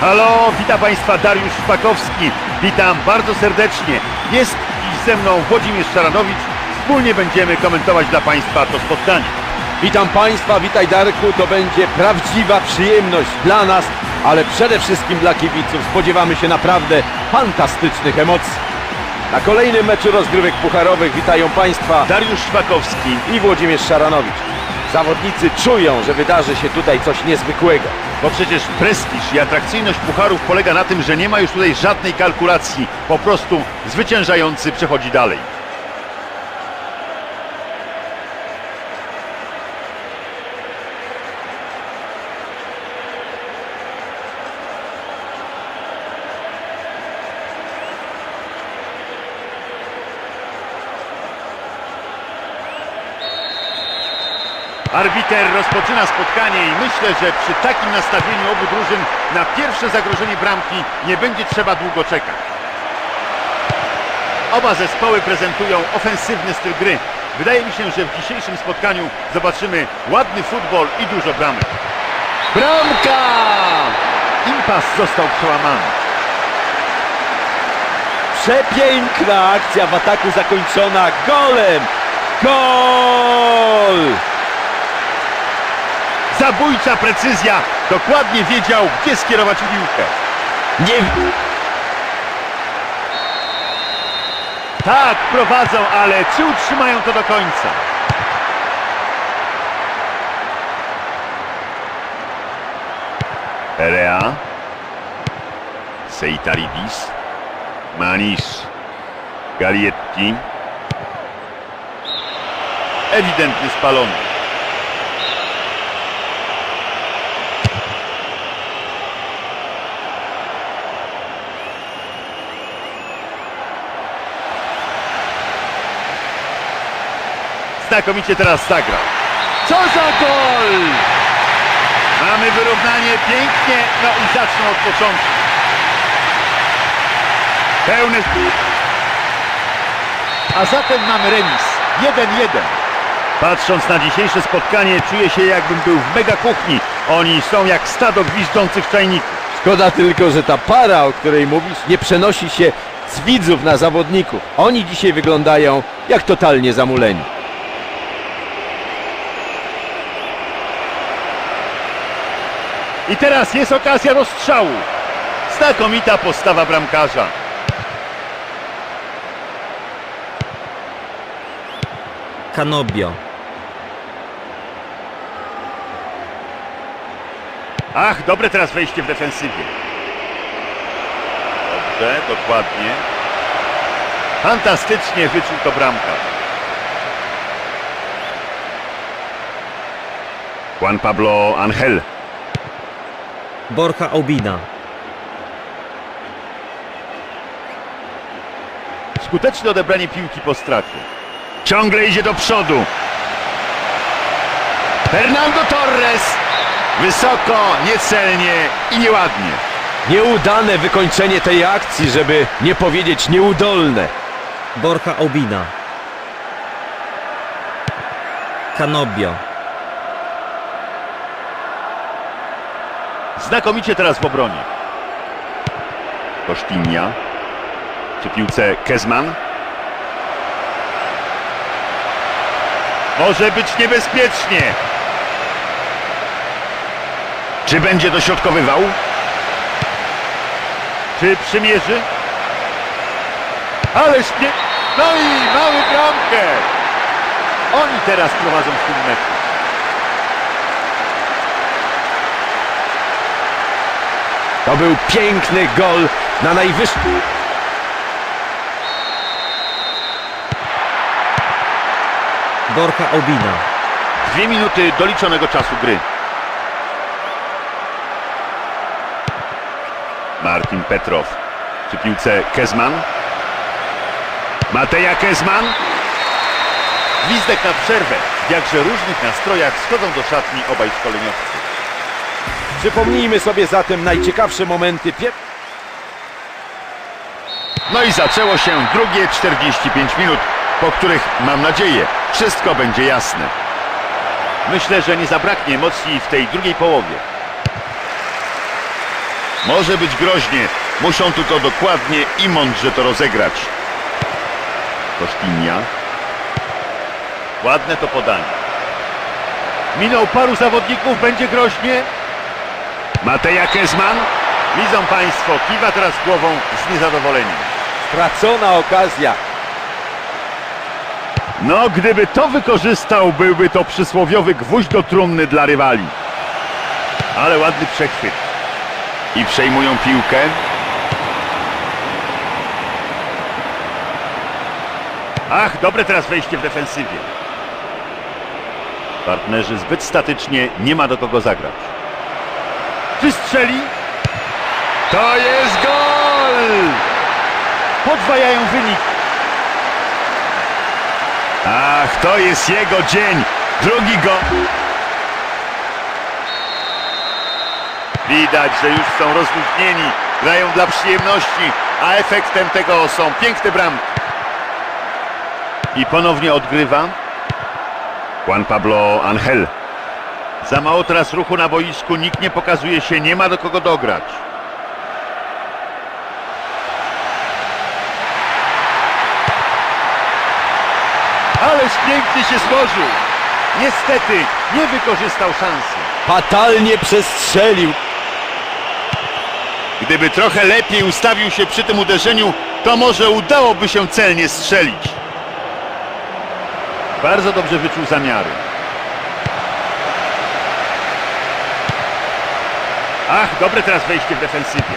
Halo, witam Państwa Dariusz Szpakowski. Witam bardzo serdecznie. Jest dziś ze mną Włodzimierz Szaranowicz. Wspólnie będziemy komentować dla Państwa to spotkanie. Witam Państwa, witaj Darku, to będzie prawdziwa przyjemność dla nas, ale przede wszystkim dla kibiców. Spodziewamy się naprawdę fantastycznych emocji. Na kolejnym meczu rozgrywek pucharowych witają Państwa Dariusz Szpakowski. i Włodzimierz Szaranowicz. Zawodnicy czują, że wydarzy się tutaj coś niezwykłego. Bo przecież prestiż i atrakcyjność pucharów polega na tym, że nie ma już tutaj żadnej kalkulacji. Po prostu zwyciężający przechodzi dalej. Arbiter rozpoczyna spotkanie i myślę, że przy takim nastawieniu obu drużyn na pierwsze zagrożenie bramki nie będzie trzeba długo czekać. Oba zespoły prezentują ofensywny styl gry. Wydaje mi się, że w dzisiejszym spotkaniu zobaczymy ładny futbol i dużo bramek. Bramka! Impas został przełamany. Przepiękna akcja w ataku zakończona golem! Gol! Zabójcza precyzja. Dokładnie wiedział, gdzie skierować piłkę. Nie... Tak, prowadzą, ale czy utrzymają to do końca? Perea. Seitaridis. Manisz. Galietti. Ewidentny spalony. Znakomicie teraz zagrał. Co za gol! Mamy wyrównanie pięknie, no i zaczną od początku. Pełny... A zatem mamy remis. 1-1. Patrząc na dzisiejsze spotkanie, czuję się jakbym był w mega kuchni. Oni są jak stado gwizdzących czajników. Szkoda tylko, że ta para, o której mówisz, nie przenosi się z widzów na zawodników. Oni dzisiaj wyglądają jak totalnie zamuleni. I teraz jest okazja rozstrzału. Znakomita postawa bramkarza. Canobio. Ach, dobre teraz wejście w defensywie. Dobrze, dokładnie. Fantastycznie wyczuł to bramkarz. Juan Pablo Angel. Borja Aubina. Skuteczne odebranie piłki po stracie. Ciągle idzie do przodu. Fernando Torres. Wysoko, niecelnie i nieładnie. Nieudane wykończenie tej akcji, żeby nie powiedzieć nieudolne. Borja Aubina. Canobio. Znakomicie teraz w obronie. Kosztinia. Przy piłce Kezman. Może być niebezpiecznie. Czy będzie dośrodkowywał? Czy przymierzy? Ależ nie... No i mamy bramkę! Oni teraz prowadzą w tym meczu. To był piękny gol na najwyższym... Borja Aubina. Dwie minuty doliczonego czasu gry. Martin Petrow przy piłce Kezman. Mateja Kezman. Gwizdek na przerwę. W jakże różnych nastrojach schodzą do szatni obaj szkoleniowcy. Przypomnijmy sobie zatem najciekawsze momenty. No i zaczęło się drugie 45 minut, po których, mam nadzieję, wszystko będzie jasne. Myślę, że nie zabraknie emocji w tej drugiej połowie. Może być groźnie. Muszą tylko dokładnie i mądrze to rozegrać. Kosztinia. Ładne to podanie. Minął paru zawodników, będzie groźnie. Mateja Kezman. Widzą Państwo, kiwa teraz głową z niezadowoleniem. Stracona okazja. No, gdyby to wykorzystał, byłby to przysłowiowy gwóźdź do trumny dla rywali. Ale ładny przechwyt. I przejmują piłkę. Ach, dobre teraz wejście w defensywie. Partnerzy zbyt statycznie, nie ma do kogo zagrać. Czy strzeli? To jest gol! Podwajają wynik. Ach, to jest jego dzień. Drugi go. Widać, że już są rozluźnieni, grają dla przyjemności, a efektem tego są piękne bramki. I ponownie odgrywa Juan Pablo Angel. Za mało teraz ruchu na boisku, nikt nie pokazuje się, nie ma do kogo dograć. Ależ pięknie się złożył. Niestety nie wykorzystał szansy. Fatalnie przestrzelił. Gdyby trochę lepiej ustawił się przy tym uderzeniu, to może udałoby się celnie strzelić. Bardzo dobrze wyczuł zamiary. Ach, dobre teraz wejście w defensywie.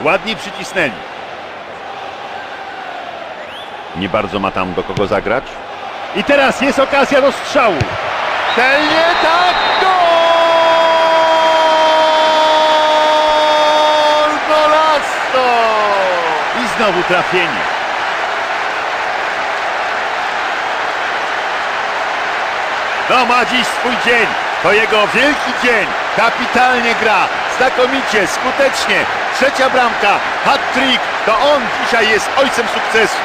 Ładnie przycisnęli. Nie bardzo ma tam do kogo zagrać. I teraz jest okazja do strzału. Celnie tak, gol! Golasto! I znowu trafienie. No ma dziś swój dzień. To jego wielki dzień. Kapitalnie gra. Znakomicie, skutecznie. Trzecia bramka. Hat-trick. To on dzisiaj jest ojcem sukcesu.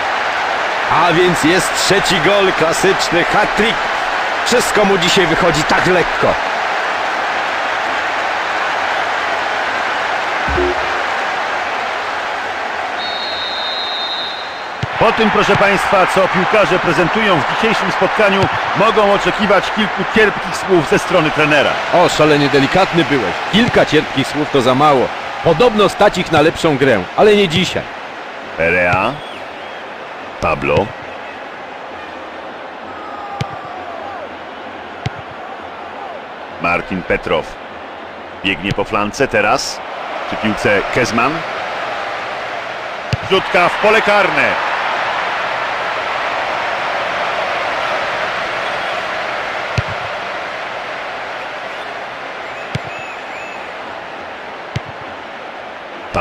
A więc jest trzeci gol, klasyczny hat-trick. Wszystko mu dzisiaj wychodzi tak lekko. Po tym, proszę Państwa, co piłkarze prezentują w dzisiejszym spotkaniu, mogą oczekiwać kilku cierpkich słów ze strony trenera. O, szalenie delikatny byłeś. Kilka cierpkich słów to za mało. Podobno stać ich na lepszą grę, ale nie dzisiaj. Perea. Pablo. Martin Petrow. Biegnie po flance teraz. Przy piłce Kezman. Rzutka w pole karne.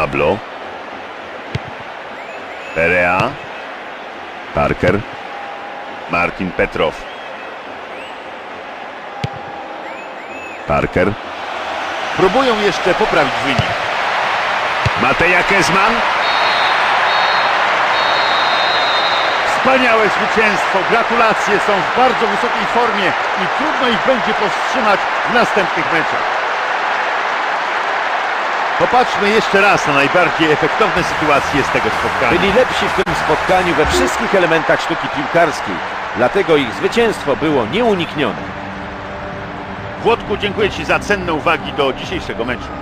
Pablo. Perea. Parker. Martin Petrow. Parker. Próbują jeszcze poprawić wynik. Mateja Kezman. Wspaniałe zwycięstwo. Gratulacje. Są w bardzo wysokiej formie i trudno ich będzie powstrzymać w następnych meczach. Popatrzmy jeszcze raz na najbardziej efektowne sytuacje z tego spotkania. Byli lepsi w tym spotkaniu we wszystkich elementach sztuki piłkarskiej. Dlatego ich zwycięstwo było nieuniknione. Włodku, dziękuję Ci za cenne uwagi do dzisiejszego meczu.